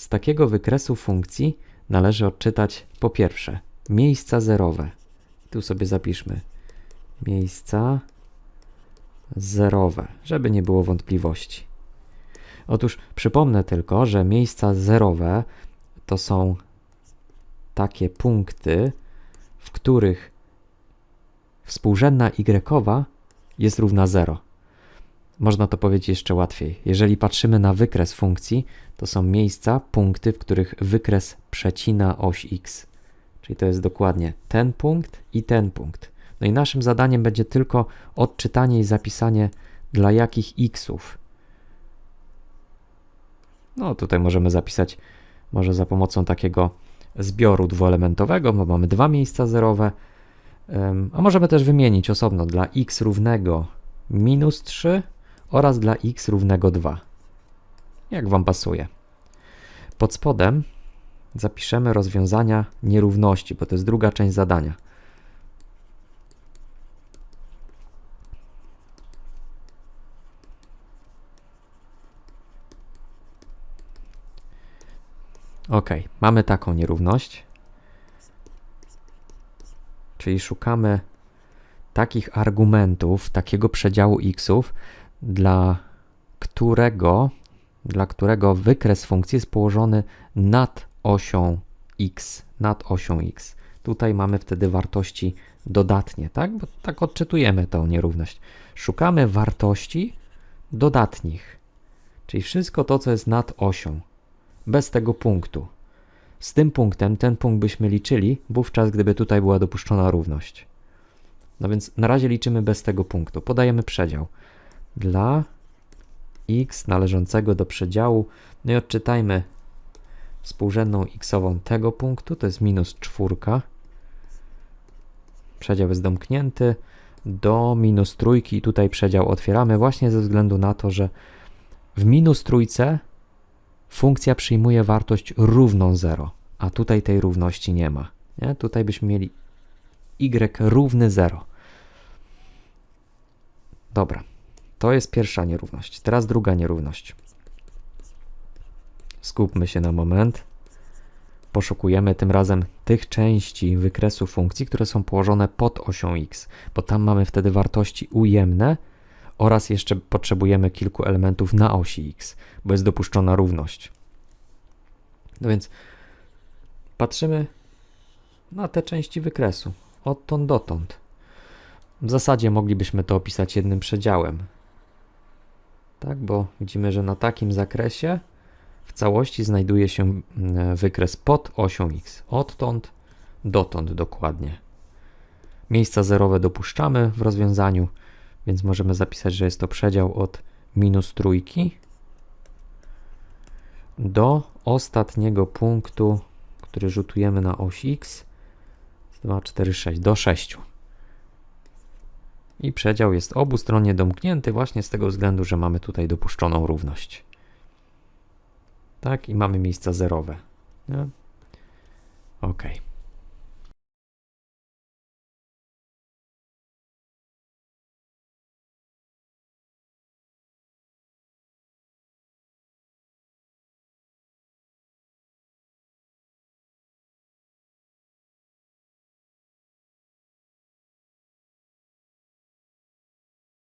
z takiego wykresu funkcji należy odczytać po pierwsze miejsca zerowe. Tu sobie zapiszmy miejsca zerowe, żeby nie było wątpliwości. Otóż przypomnę tylko, że miejsca zerowe to są takie punkty, w których współrzędna y jest równa 0. Można to powiedzieć jeszcze łatwiej. Jeżeli patrzymy na wykres funkcji, to są miejsca, punkty, w których wykres przecina oś x. Czyli to jest dokładnie ten punkt i ten punkt. No i naszym zadaniem będzie tylko odczytanie i zapisanie dla jakich xów. No tutaj możemy zapisać może za pomocą takiego zbioru dwuelementowego, bo mamy dwa miejsca zerowe, a możemy też wymienić osobno dla x równego minus 3 oraz dla x równego 2. Jak Wam pasuje. Pod spodem zapiszemy rozwiązania nierówności, bo to jest druga część zadania. Ok, mamy taką nierówność. Czyli szukamy takich argumentów, takiego przedziału xów, dla którego, dla którego wykres funkcji jest położony nad osią x, nad osią x. Tutaj mamy wtedy wartości dodatnie, tak? Bo tak odczytujemy tą nierówność. Szukamy wartości dodatnich, czyli wszystko to, co jest nad osią, bez tego punktu. Z tym punktem ten punkt byśmy liczyli wówczas, gdyby tutaj była dopuszczona równość. No więc na razie liczymy bez tego punktu. Podajemy przedział dla x należącego do przedziału. No i odczytajmy współrzędną xową tego punktu, to jest minus czwórka. Przedział jest domknięty do minus trójki i tutaj przedział otwieramy właśnie ze względu na to, że w minus trójce funkcja przyjmuje wartość równą 0, a tutaj tej równości nie ma. Nie? Tutaj byśmy mieli y równy 0. Dobra, to jest pierwsza nierówność. Teraz druga nierówność. Skupmy się na moment. Poszukujemy tym razem tych części wykresu funkcji, które są położone pod osią x, bo tam mamy wtedy wartości ujemne oraz jeszcze potrzebujemy kilku elementów na osi x, bo jest dopuszczona równość. No więc patrzymy na te części wykresu, odtąd dotąd. W zasadzie moglibyśmy to opisać jednym przedziałem. Tak, bo widzimy, że na takim zakresie w całości znajduje się mm, wykres pod osią x. Odtąd dotąd dokładnie. Miejsca zerowe dopuszczamy w rozwiązaniu, więc możemy zapisać, że jest to przedział od minus trójki do ostatniego punktu, który rzutujemy na oś x. 2, 4, 6, do 6. I przedział jest obustronnie domknięty właśnie z tego względu, że mamy tutaj dopuszczoną równość. Tak, i mamy miejsca zerowe. Nie? Ok.